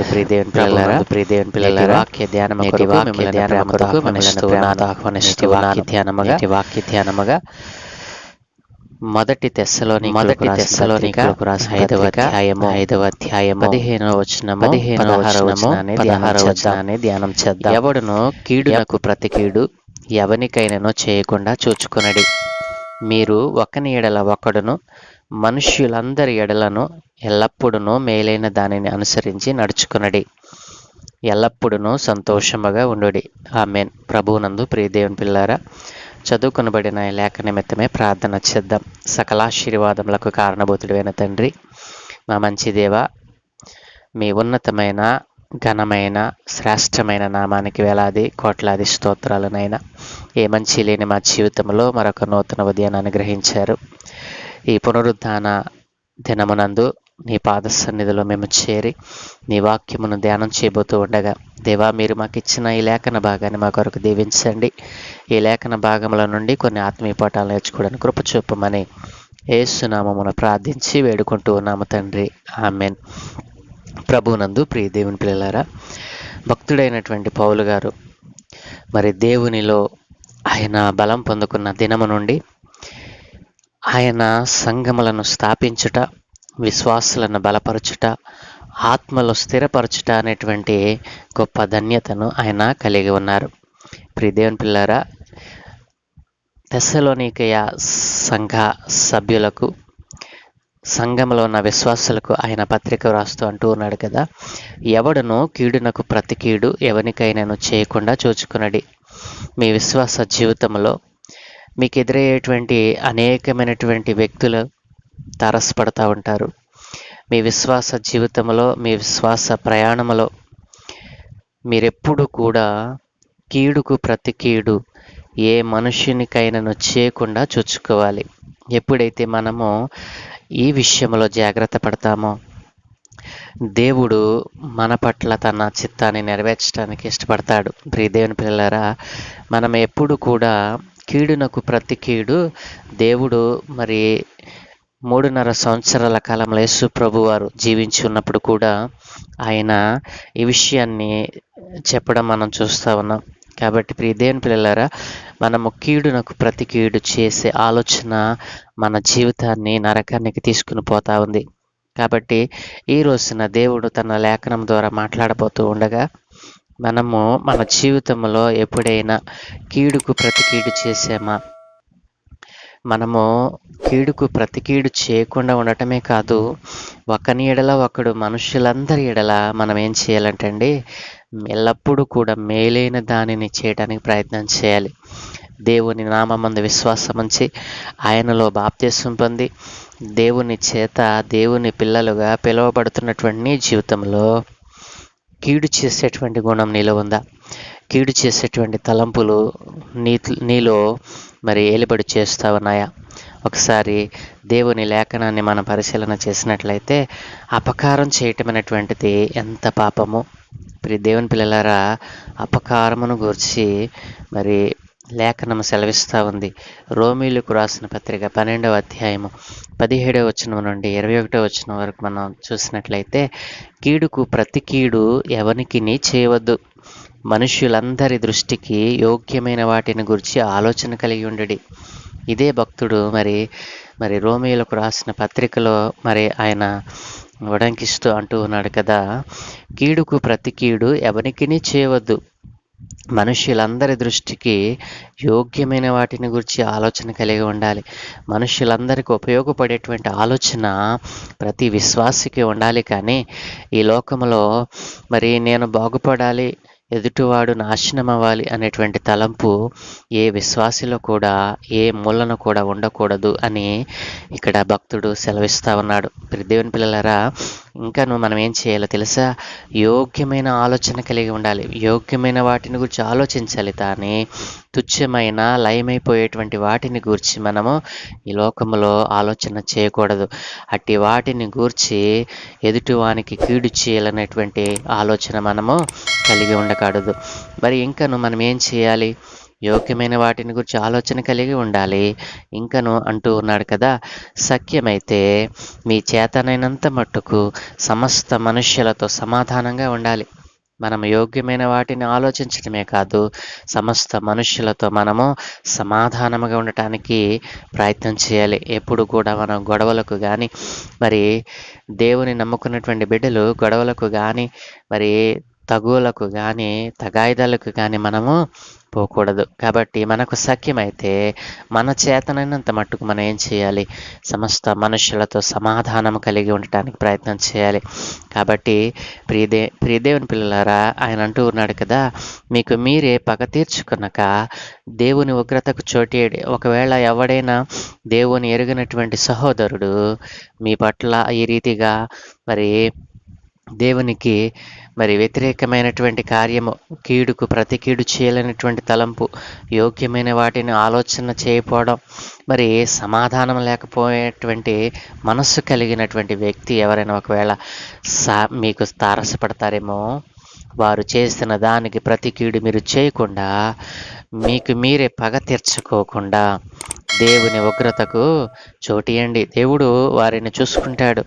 ప్రియదేవుని పిల్లలారా ప్రియదేవుని వాక్య ధ్యానం నేటి వాక్య ధ్యానం కొరకు మిమ్మల్ని ప్రేమతో ఆహ్వానిస్తూ వాక్య ధ్యానముగా వాక్య ధ్యానముగా మొదటి తెస్సలోని మొదటి తెస్సలోని ఐదవ అధ్యాయము ఐదవ అధ్యాయము పదిహేనవ వచనము పదిహేనవ వచనము పదహారవ వచనాన్ని ధ్యానం చేద్దాం. ఎవడును కీడునకు ప్రతి కీడు ఎవనికైనను చేయకుండా చూచుకునడి. మీరు ఒకని ఎడల ఒకడును మనుష్యులందరి ఎడలను ఎల్లప్పుడూ మేలైన దానిని అనుసరించి నడుచుకునడి. ఎల్లప్పుడూ సంతోషముగా ఉండుడి. ఆమెన్. ప్రభువునందు ప్రియదేవుని పిల్లారా చదువుకునబడిన లేఖ నిమిత్తమే ప్రార్థన చేద్దాం. సకలాశీర్వాదములకు కారణభూతుడైన తండ్రి మా మంచి దేవ మీ ఉన్నతమైన ఘనమైన శ్రేష్టమైన నామానికి వేలాది కోట్లాది స్తోత్రాలనైనా ఏ మంచి లేని మా జీవితంలో మరొక నూతన ఉదయాన్ని అనుగ్రహించారు. ఈ పునరుద్ధాన దినమునందు నీ పాద సన్నిధిలో మేము చేరి నీ వాక్యమును ధ్యానం చేయబోతూ ఉండగా దేవా మీరు మాకు ఇచ్చిన ఈ లేఖన భాగాన్ని మా కొరకు దీవించండి. ఈ లేఖన భాగముల నుండి కొన్ని ఆత్మీయ పాఠాలు నేర్చుకోవడానికి కృప చూపమని ఏసునామమును ప్రార్థించి వేడుకుంటూ ఉన్నాము తండ్రి. ఆమెన్. ప్రభునందు ప్రియ దేవుని పిల్లలారా భక్తుడైనటువంటి పౌలు గారు మరి దేవునిలో ఆయన బలం పొందుకున్న దినము నుండి ఆయన సంఘములను స్థాపించుట విశ్వాసులను బలపరచుట ఆత్మలో స్థిరపరచుట అనేటువంటి గొప్ప ధన్యతను ఆయన కలిగి ఉన్నారు. ప్రియదేవుని పిల్లారా తెస్సలోనికయ సంఘ సభ్యులకు సంఘంలో ఉన్న విశ్వాసులకు ఆయన పత్రిక రాస్తూ అంటూ ఉన్నాడు కదా ఎవడును కీడునకు ప్రతి కీడు ఎవరికైనాను చేయకుండా చూచుకునడి. మీ విశ్వాస జీవితంలో మీకు ఎదురయ్యేటువంటి అనేకమైనటువంటి వ్యక్తులు తారసపడతా ఉంటారు. మీ విశ్వాస జీవితంలో మీ విశ్వాస ప్రయాణంలో మీరెప్పుడు కూడా కీడుకు ప్రతి కీడు ఏ మనుషునికైనాను చేయకుండా చూచుకోవాలి. ఎప్పుడైతే మనము ఈ విషయంలో జాగ్రత్త పడతామో దేవుడు మన పట్ల తన చిత్తాన్ని నెరవేర్చడానికి ఇష్టపడతాడు. ప్రియదేవుని పిల్లలారా మనం ఎప్పుడు కూడా కీడునకు ప్రతి కీడు దేవుడు మరి మూడున్నర సంవత్సరాల కాలంలో యేసు ప్రభు వారు జీవించి ఉన్నప్పుడు కూడా ఆయన ఈ విషయాన్ని చెప్పడం మనం చూస్తూ ఉన్నాం. కాబట్టి ప్రియ దేవుని పిల్లలారా మనము కీడునకు ప్రతి కీడు చేసే ఆలోచన మన జీవితాన్ని నరకానికి తీసుకుని పోతా ఉంది. కాబట్టి ఈ రోజున దేవుడు తన లేఖనం ద్వారా మాట్లాడబోతూ ఉండగా మనము మన జీవితంలో ఎప్పుడైనా కీడుకు ప్రతి కీడు చేసామా మనము కీడుకు ప్రతి కీడు చేయకుండా ఉండటమే కాదు ఒకని ఎడల ఒకడు మనుషులందరి ఎడల మనం ఏం చేయాలంటే అండి ఎల్లప్పుడూ కూడా మేలైన దానిని చేయడానికి ప్రయత్నం చేయాలి. దేవుని నామందు విశ్వాసం ఉంచి ఆయనలో బాప్త్యసం పొంది దేవుని చేత దేవుని పిల్లలుగా పిలువబడుతున్నటువంటి నీ జీవితంలో కీడు చేసేటువంటి గుణం నీలో ఉందా? కీడు చేసేటువంటి తలంపులు నీ నీలో మరి ఏలుబడి చేస్తూ ఉన్నాయా ఒకసారి దేవుని లేఖనాన్ని మనం పరిశీలన చేసినట్లయితే అపకారం చేయటం అనేటువంటిది ఎంత పాపము. మరి దేవుని పిల్లలారా అపకారమును గురించి మరి లేఖనం సెలవిస్తూ ఉంది. రోమిలకు రాసిన పత్రిక పన్నెండవ అధ్యాయము పదిహేడవ వచనం నుండి ఇరవై ఒకటో వచనం వరకు మనం చూసినట్లయితే కీడుకు ప్రతి కీడు ఎవరికి చేయవద్దు మనుష్యులందరి దృష్టికి యోగ్యమైన వాటిని గురించి ఆలోచన కలిగి ఉండడి. ఇదే భక్తుడు మరి మరి రోమిలకు రాసిన పత్రికలో మరి ఆయన ఉడంకిస్తూ అంటూ ఉన్నాడు కదా కీడుకు ప్రతి కీడు ఎవరికి చేయవద్దు మనుష్యులందరి దృష్టికి యోగ్యమైన వాటిని గురించి ఆలోచన కలిగి ఉండాలి. మనుష్యులందరికీ ఉపయోగపడేటువంటి ఆలోచన ప్రతి విశ్వాసికి ఉండాలి కానీ ఈ లోకంలో మరి నేను బాగుపడాలి ఎదుటివాడు నాశనం అవ్వాలి అనేటువంటి తలంపు ఏ విశ్వాసిలో కూడా ఏ మూలను కూడా ఉండకూడదు అని ఇక్కడ భక్తుడు సెలవిస్తా ఉన్నాడు. దేవుని పిల్లలరా ఇంకాను మనం ఏం చేయాలో తెలుసా? యోగ్యమైన ఆలోచన కలిగి ఉండాలి. యోగ్యమైన వాటిని గురించి ఆలోచించాలి. కానీ తుచ్చమైన లయమైపోయేటువంటి వాటిని గూర్చి మనము ఈ లోకంలో ఆలోచన చేయకూడదు. అట్టి వాటిని గూర్చి ఎదుటివానికి కీడు చేయాలనేటువంటి ఆలోచన మనము కలిగి ఉండకూడదు. మరి ఇంకను మనం ఏం చేయాలి? యోగ్యమైన వాటిని గురించి ఆలోచన కలిగి ఉండాలి. ఇంకను అంటూ ఉన్నాడు కదా సఖ్యమైతే మీ చేతనైనంత మట్టుకు సమస్త మనుష్యులతో సమాధానంగా ఉండాలి. మనం యోగ్యమైన వాటిని ఆలోచించడమే కాదు సమస్త మనుష్యులతో మనము సమాధానముగా ఉండటానికి ప్రయత్నం చేయాలి. ఎప్పుడు కూడా మనం గొడవలకు కానీ మరి దేవుని నమ్ముకున్నటువంటి బిడ్డలు గొడవలకు కానీ మరి తగువులకు కానీ తగాయిదాలకు కానీ మనము పోకూడదు. కాబట్టి మనకు సఖ్యమైతే మన చేతనైనంత మట్టుకు మనం ఏం చేయాలి? సమస్త మనుషులతో సమాధానం కలిగి ఉండటానికి ప్రయత్నం చేయాలి. కాబట్టి ప్రియదే ప్రియదేవుని పిల్లలారా ఆయన అంటూ ఉన్నాడు కదా మీకు మీరే పగ తీర్చుకున్నాక దేవుని ఉగ్రతకు చోటేడి ఒకవేళ ఎవడైనా దేవుని ఎరుగినటువంటి సహోదరుడు మీ పట్ల ఈ రీతిగా మరి దేవునికి మరి వ్యతిరేకమైనటువంటి కార్యము కీడుకు ప్రతి కీడు చేయలేనటువంటి తలంపు యోగ్యమైన వాటిని ఆలోచన చేయకపోవడం మరి సమాధానం లేకపోయేటువంటి మనస్సు కలిగినటువంటి వ్యక్తి ఎవరైనా ఒకవేళ సా మీకు తారసపడతారేమో వారు చేసిన దానికి ప్రతి కీడు మీరు చేయకుండా మీకు మీరే పగ తీర్చుకోకుండా దేవుని ఉగ్రతకు చోటియండి దేవుడు వారిని చూసుకుంటాడు.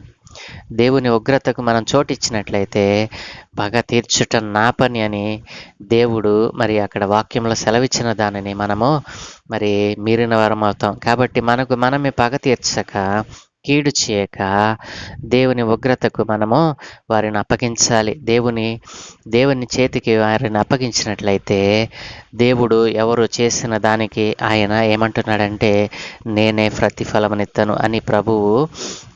దేవుని ఉగ్రతకు మనం చోటిచ్చినట్లయితే పగ తీర్చుట నా పని అని దేవుడు మరి అక్కడ వాక్యంలో సెలవిచ్చిన దానిని మనము మరి మీరిన వారం అవుతాం. కాబట్టి మనకు మనమే పగ తీర్చక కీడు చేయక దేవుని ఉగ్రతకు మనము వారిని అప్పగించాలి. దేవుని దేవుని చేతికి వారిని అప్పగించినట్లయితే దేవుడు ఎవరు చేసిన దానికి ఆయన ఏమంటున్నాడంటే నేనే ప్రతిఫలమనిత్తను అని ప్రభువు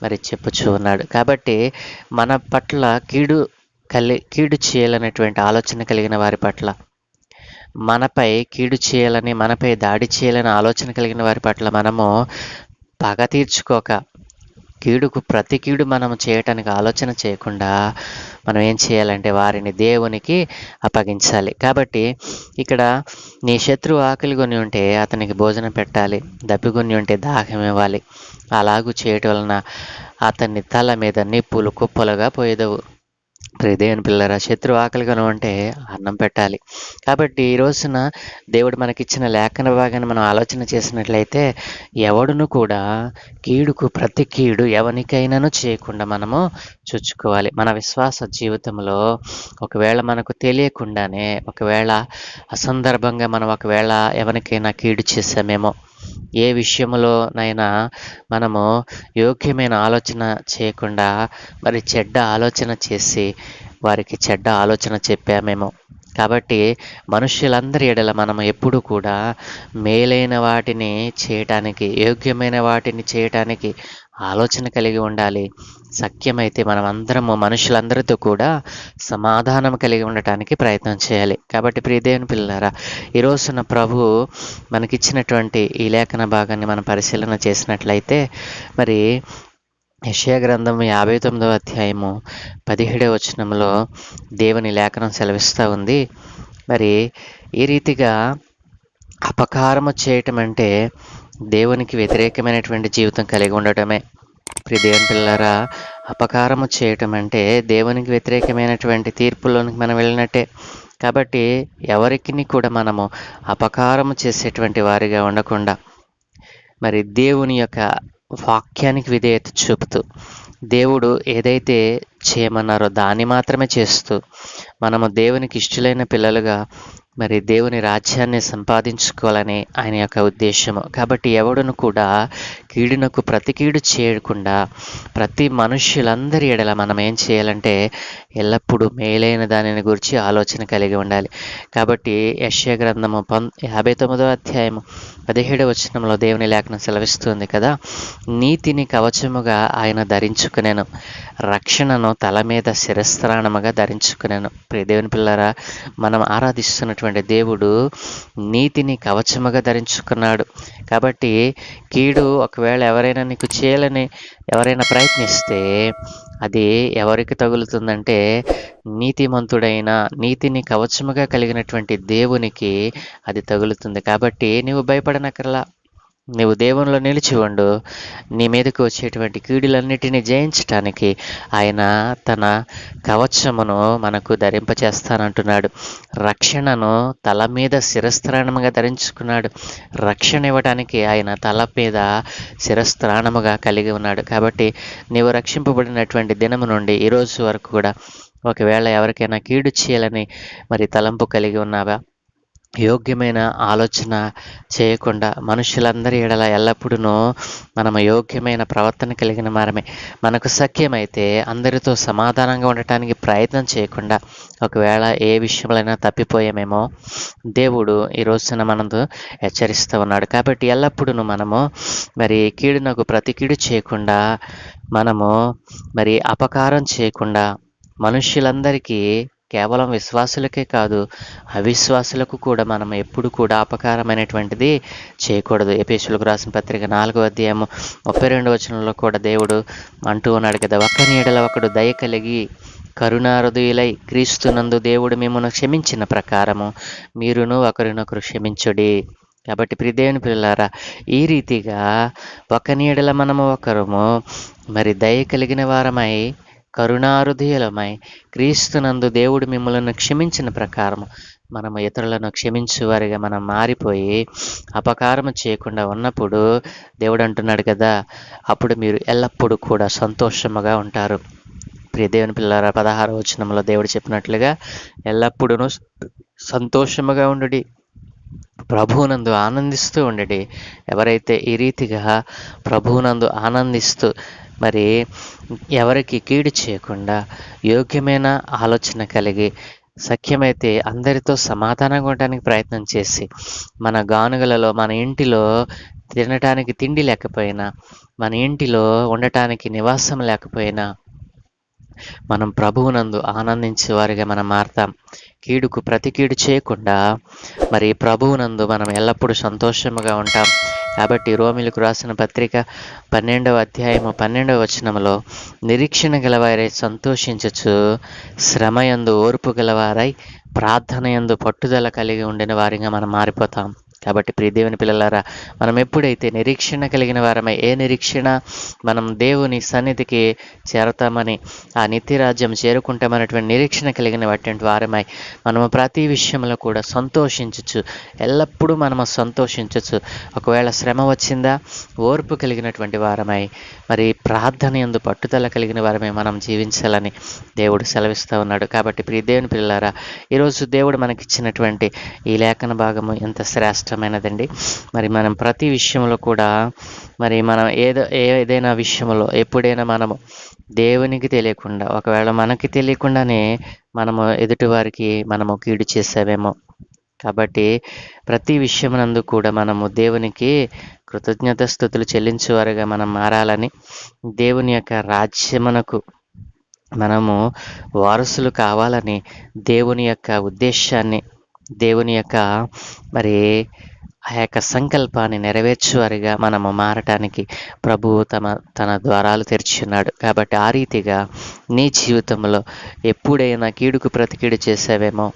మరి చెప్పుచూ ఉన్నాడు. కాబట్టి మన పట్ల కీడు కలి కీడు చేయాలనేటువంటి ఆలోచన కలిగిన వారి పట్ల మనపై కీడు చేయాలని మనపై దాడి చేయాలని ఆలోచన కలిగిన వారి పట్ల మనము పగ తీర్చుకోక కీడుకు ప్రతి కీడు మనం చేయటానికి ఆలోచన చేయకుండా మనం ఏం చేయాలంటే వారిని దేవునికి అప్పగించాలి. కాబట్టి ఇక్కడ నీ శత్రువు ఆకలి కొని ఉంటే అతనికి భోజనం పెట్టాలి దప్పికొని ఉంటే దాహం ఇవ్వాలి. అలాగూ చేయటం వలన అతన్ని తల మీద నిప్పులు కుప్పలుగా పోయేదవు. ప్రియదేవుని పిల్లరా శత్రు ఆకలి అంటే అన్నం పెట్టాలి. కాబట్టి ఈ రోజున దేవుడు మనకిచ్చిన లేఖన భాగాన్ని మనం ఆలోచన చేసినట్లయితే ఎవడును కూడా కీడుకు ప్రతి కీడు ఎవరికైనాను చేయకుండా మనము చూచుకోవాలి. మన విశ్వాస జీవితంలో ఒకవేళ మనకు తెలియకుండానే ఒకవేళ అసందర్భంగా మనం ఒకవేళ ఎవరికైనా కీడు చేసామేమో ఏ విషయంలోనైనా మనము యోగ్యమైన ఆలోచన చేయకుండా మరి చెడ్డ ఆలోచన చేసి వారికి చెడ్డ ఆలోచన చెప్పామేమో. కాబట్టి మనుష్యులందరి ఎడల మనం ఎప్పుడు కూడా మేలైన వాటిని చేయటానికి యోగ్యమైన వాటిని చేయటానికి ఆలోచన కలిగి ఉండాలి. సఖ్యమైతే మనం అందరము మనుషులందరితో కూడా సమాధానం కలిగి ఉండటానికి ప్రయత్నం చేయాలి. కాబట్టి ప్రియదేవుని పిల్లలారా ఈ రోజున ప్రభు మనకిచ్చినటువంటి ఈ లేఖన భాగాన్ని మనం పరిశీలన చేసినట్లయితే మరి యెషయా గ్రంథం యాభై తొమ్మిదవ అధ్యాయము పదిహేడవ వచనంలో దేవుని లేఖనం సెలవిస్తూ ఉంది. మరి ఈ రీతిగా అపకారము చేయటం అంటే దేవునికి వ్యతిరేకమైనటువంటి జీవితం కలిగి ఉండటమే. ప్రియ పిల్లరా అపకారము చేయటం అంటే దేవునికి వ్యతిరేకమైనటువంటి తీర్పులోనికి మనం వెళ్ళినట్టే. కాబట్టి ఎవరికి కూడా మనము అపకారము చేసేటువంటి వారిగా ఉండకుండా మరి దేవుని యొక్క వాక్యానికి విధేయత చూపుతూ దేవుడు ఏదైతే చేయమన్నారో దాన్ని మాత్రమే చేస్తూ మనము దేవునికి ఇష్టలైన పిల్లలుగా మరి దేవుని రాజ్యాన్ని సంపాదించుకోవాలని ఆయన యొక్క ఉద్దేశము. కాబట్టి ఎవడును కూడా కీడునకు ప్రతి కీడు చేయకుండా ప్రతి మనుష్యులందరి ఎడల మనం ఏం చేయాలంటే ఎల్లప్పుడూ మేలైన దానిని గురించి ఆలోచన కలిగి ఉండాలి. కాబట్టి యశ్య గ్రంథము పం యాభై తొమ్మిదవ అధ్యాయము పదిహేడవ వచనంలో దేవుని లేఖనం సెలవిస్తుంది కదా నీతిని కవచముగా ఆయన ధరించుకునేను రక్షణను తల మీద శిరస్త్రాణముగా ధరించుకునేను. ప్రియ దేవుని పిల్లరా మనం ఆరాధిస్తున్నటువంటి దేవుడు నీతిని కవచముగా ధరించుకున్నాడు. కాబట్టి కీడు ఒకవేళ ఎవరైనా నీకు చేయాలని ఎవరైనా ప్రయత్నిస్తే అది ఎవరికి తగులుతుందంటే నీతిమంతుడైన నీతిని కవచముగా కలిగినటువంటి దేవునికి అది తగులుతుంది. కాబట్టి నీవు భయపడనక్కర్లా. నీవు దేవునిలో నిలిచి ఉండు. నీ మీదకు వచ్చేటువంటి కీడులన్నిటినీ జయించటానికి ఆయన తన కవచమును మనకు ధరింపచేస్తానంటున్నాడు. రక్షణను తల మీద శిరస్త్రాణముగా ధరించుకున్నాడు. రక్షణ ఇవ్వడానికి ఆయన తల మీద శిరస్త్రాణముగా కలిగి ఉన్నాడు. కాబట్టి నీవు రక్షింపబడినటువంటి దినము నుండి ఈరోజు వరకు కూడా ఒకవేళ ఎవరికైనా కీడు చేయాలని మరి తలంపు కలిగి ఉన్నావా? యోగ్యమైన ఆలోచన చేయకుండా మనుషులందరి ఎడల ఎల్లప్పుడూ మనము యోగ్యమైన ప్రవర్తన కలిగిన వారమే. మనకు సఖ్యమైతే అందరితో సమాధానంగా ఉండటానికి ప్రయత్నం చేయకుండా ఒకవేళ ఏ విషయంలోనైనా తప్పిపోయామేమో దేవుడు ఈ రోజున మనందు హెచ్చరిస్తూ ఉన్నాడు. కాబట్టి ఎల్లప్పుడూ మనము మరి కీడునకు ప్రతి కీడు చేయకుండా మనము మరి అపకారం చేయకుండా మనుష్యులందరికీ కేవలం విశ్వాసులకే కాదు అవిశ్వాసులకు కూడా మనం ఎప్పుడు కూడా అపకారమైనటువంటిది చేయకూడదు. ఎపేసులకు రాసిన పత్రిక నాలుగో అధ్యాయము ముప్పై రెండు వచనంలో కూడా దేవుడు అంటూ ఉన్నాడు కదా ఒకరి నీడల ఒకడు దయ కలిగి కరుణాహృదయులై క్రీస్తునందు దేవుడు మిమ్మల్ని క్షమించిన ప్రకారము మీరును ఒకరినొకరు క్షమించుడి. కాబట్టి ప్రిదేవుని పిల్లారా ఈ రీతిగా ఒక నీడల మనము ఒకరము మరి దయ కలిగిన వారమై కరుణారుధీయులమై క్రీస్తునందు దేవుడు మిమ్మల్ని క్షమించిన ప్రకారం మనము ఇతరులను క్షమించువారిగా మనం మారిపోయి అపకారం చేయకుండా ఉన్నప్పుడు దేవుడు అంటున్నాడు కదా అప్పుడు మీరు ఎల్లప్పుడూ కూడా సంతోషముగా ఉంటారు. ప్రియ దేవుని పిల్లల పదహారు వచనంలో దేవుడు చెప్పినట్లుగా ఎల్లప్పుడూ సంతోషముగా ఉండుడి ప్రభువునందు ఆనందిస్తూ ఉండడి. ఎవరైతే ఈ రీతిగా ప్రభువునందు ఆనందిస్తూ మరి ఎవరికి కీడు చేయకుండా యోగ్యమైన ఆలోచన కలిగి సఖ్యమైతే అందరితో సమాధానంగా ఉండడానికి ప్రయత్నం చేసి మన గానుగలలో మన ఇంటిలో తినటానికి తిండి లేకపోయినా మన ఇంటిలో ఉండటానికి నివాసం లేకపోయినా మనం ప్రభువునందు ఆనందించే వారిగా మనం మారతాం. కీడుకు ప్రతి కీడు చేయకుండా మరి ప్రభువునందు మనం ఎల్లప్పుడూ సంతోషముగా ఉంటాం. కాబట్టి రోమిలకు రాసిన పత్రిక పన్నెండవ అధ్యాయము పన్నెండవ వచనంలో నిరీక్షణ గలవారై సంతోషించచ్చు శ్రమయందు ఓర్పు గలవారై ప్రార్థనయందు పట్టుదల కలిగి ఉండిన వారిగా మనం మారిపోతాం. కాబట్టి ప్రియదేవుని పిల్లలారా మనం ఎప్పుడైతే నిరీక్షణ కలిగిన వారమై ఏ నిరీక్షణ మనం దేవుని సన్నిధికి చేరతామని ఆ నిత్యరాజ్యం చేరుకుంటామన్నటువంటి నిరీక్షణ కలిగిన వాటి వారమై మనము ప్రతి విషయంలో కూడా సంతోషించచ్చు. ఎల్లప్పుడూ మనము సంతోషించచ్చు. ఒకవేళ శ్రమ వచ్చిందా ఓర్పు కలిగినటువంటి వారమై మరి ప్రార్థన ఎందు పట్టుదల కలిగిన వారమే మనం జీవించాలని దేవుడు సెలవిస్తూ ఉన్నాడు. కాబట్టి ప్రియదేవుని దేవుని ఈరోజు దేవుడు మనకిచ్చినటువంటి ఈ లేఖన భాగము ఎంత శ్రేష్టమైనదండి మరి మనం ప్రతి విషయంలో కూడా మరి మనం ఏదో ఏదైనా విషయంలో ఎప్పుడైనా మనము దేవునికి తెలియకుండా ఒకవేళ మనకి తెలియకుండానే మనము ఎదుటివారికి మనము కీడు చేసామేమో కాబట్టి ప్రతి విషయమునందు కూడా మనము దేవునికి కృతజ్ఞత స్థుతులు చెల్లించేవారుగా మనం మారాలని దేవుని యొక్క రాజ్యమునకు మనము వారసులు కావాలని దేవుని యొక్క ఉద్దేశాన్ని దేవుని యొక్క మరి ఆ యొక్క సంకల్పాన్ని నెరవేర్చువారిగా మనము మారటానికి ప్రభువు తమ తన ద్వారాలు తెరిచున్నాడు కాబట్టి ఆ రీతిగా నీ జీవితంలో ఎప్పుడైనా కీడుకు ప్రతికీడు చేసావేమో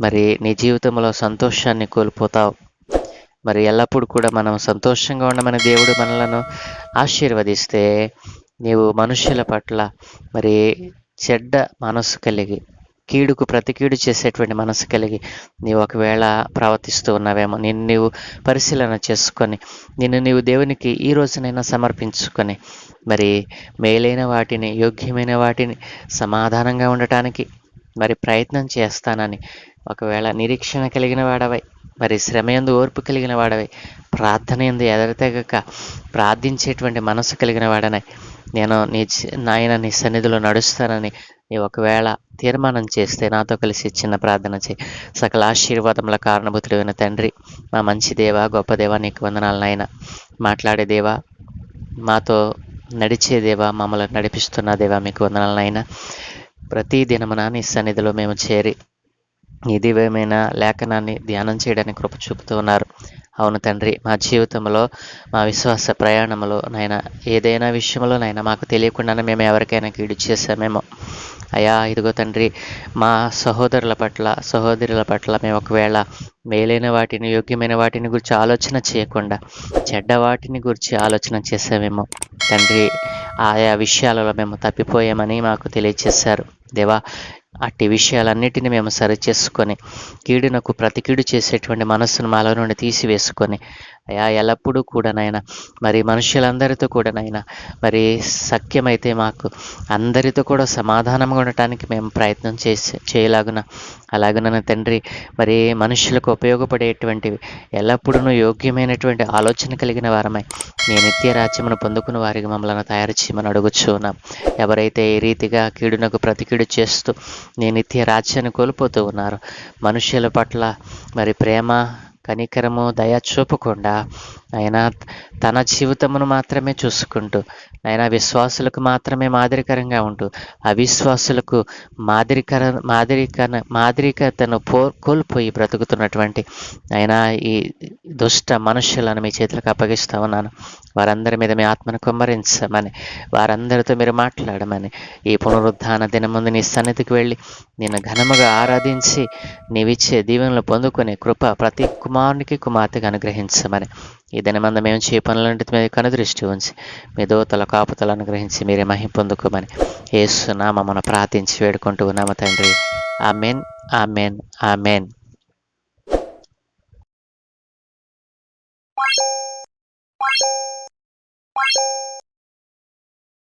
మరి నీ జీవితంలో సంతోషాన్ని కోల్పోతావు. మరి ఎల్లప్పుడూ కూడా మనం సంతోషంగా ఉండమని దేవుడు మనలను ఆశీర్వదిస్తే నీవు మనుషుల పట్ల మరి చెడ్డ మనసు కలిగి కీడుకు ప్రతి కీడు చేసేటువంటి మనసు కలిగి నీవు ఒకవేళ ప్రవర్తిస్తూ ఉన్నావేమో నిన్ను నీవు పరిశీలన చేసుకొని నిన్ను నీవు దేవునికి ఈ రోజునైనా సమర్పించుకొని మరి మేలైన వాటిని యోగ్యమైన వాటిని సమాధానంగా ఉండటానికి మరి ప్రయత్నం చేస్తానని ఒకవేళ నిరీక్షణ కలిగిన వాడవై మరి శ్రమయందు ఓర్పు కలిగిన వాడవై ప్రార్థన ఎందు ఎదరతెగక ప్రార్థించేటువంటి మనసు కలిగిన వాడనై నేను నీ నాయన నీ సన్నిధిలో నడుస్తానని నీ ఒకవేళ తీర్మానం చేస్తే నాతో కలిసి చిన్న ప్రార్థన చేయి. సకల ఆశీర్వాదముల కారణభూతుడైన తండ్రి మా మంచి దేవా గొప్ప దేవా నీకు వందనాలు నాయన. మాట్లాడే దేవా మాతో నడిచే దేవా మమ్మల్ని నడిపిస్తున్న దేవా మీకు వందనాలు నాయన. ప్రతి దినమున నీ సన్నిధిలో మేము చేరి నీ దివ్యమైన లేఖనాన్ని ధ్యానం చేయడానికి కృప చూపుతూ ఉన్నారు. అవును తండ్రి మా జీవితంలో మా విశ్వాస ప్రయాణంలో నైనా ఏదైనా విషయంలో నైనా మాకు తెలియకుండానే మేము ఎవరికైనా కీడు చేసామేమో అయా ఇదిగో తండ్రి మా సహోదరుల పట్ల సహోదరుల పట్ల మేము ఒకవేళ మేలైన వాటిని యోగ్యమైన వాటిని గురించి ఆలోచన చేయకుండా చెడ్డ వాటిని గురించి ఆలోచన చేసామేమో తండ్రి ఆయా విషయాలలో మేము తప్పిపోయామని మాకు తెలియచేశారు. దేవా అట్టి విషయాలన్నిటిని మేము సరిచేసుకొని కీడునకు ప్రతి కీడు చేసేటువంటి మనస్సును మాలో నుండి తీసివేసుకొని అయా ఎల్లప్పుడూ కూడా నాయన మరి మనుషులందరితో కూడా నాయన మరి సఖ్యమైతే మాకు అందరితో కూడా సమాధానంగా ఉండటానికి మేము ప్రయత్నం చేసి చేయలాగున. అలాగున తండ్రి మరి మనుషులకు ఉపయోగపడేటువంటివి ఎల్లప్పుడూ యోగ్యమైనటువంటి ఆలోచన కలిగిన వారమై నీ నిత్య రాజ్యమును పొందుకున్న వారికి మమ్మల్ని తయారు చేయమని అడుగుచున్నాం. ఎవరైతే ఈ రీతిగా కీడునకు ప్రతి కీడు చేస్తూ నీ నిత్య రాజ్యాన్ని కోల్పోతూ ఉన్నారు మనుషుల పట్ల మరి ప్రేమ కనికరము దయ చూపకుండా ఆయన తన జీవితమును మాత్రమే చూసుకుంటూ ఆయన విశ్వాసులకు మాత్రమే మాదిరికరంగా ఉంటూ అవిశ్వాసులకు మాదిరికర మాదిరికన మాదిరికతను పో కోల్పోయి బ్రతుకుతున్నటువంటి ఆయన ఈ దుష్ట మనుషులను మీ చేతులకు అప్పగిస్తా ఉన్నాను. వారందరి మీద మీ ఆత్మను కుమ్మరించమని వారందరితో మీరు మాట్లాడమని ఈ పునరుద్ధాన దినముందు నీ సన్నిధికి వెళ్ళి నేను ఘనముగా ఆరాధించి నీవిచ్చే దీవెనలు పొందుకునే కృప ప్రతి కుమారునికి కుమార్తెకి అనుగ్రహించమని. ఈ దినమంద మేము చే పనులంటి మీద కనుదృష్టి ఉంచి మీ దోతల కాపుతలు అనుగ్రహించి మీరే మహిం పొందుకోమని ఏసునామమున ప్రార్థించి వేడుకుంటూ ఉన్నాము తండ్రి. Amen amen amen.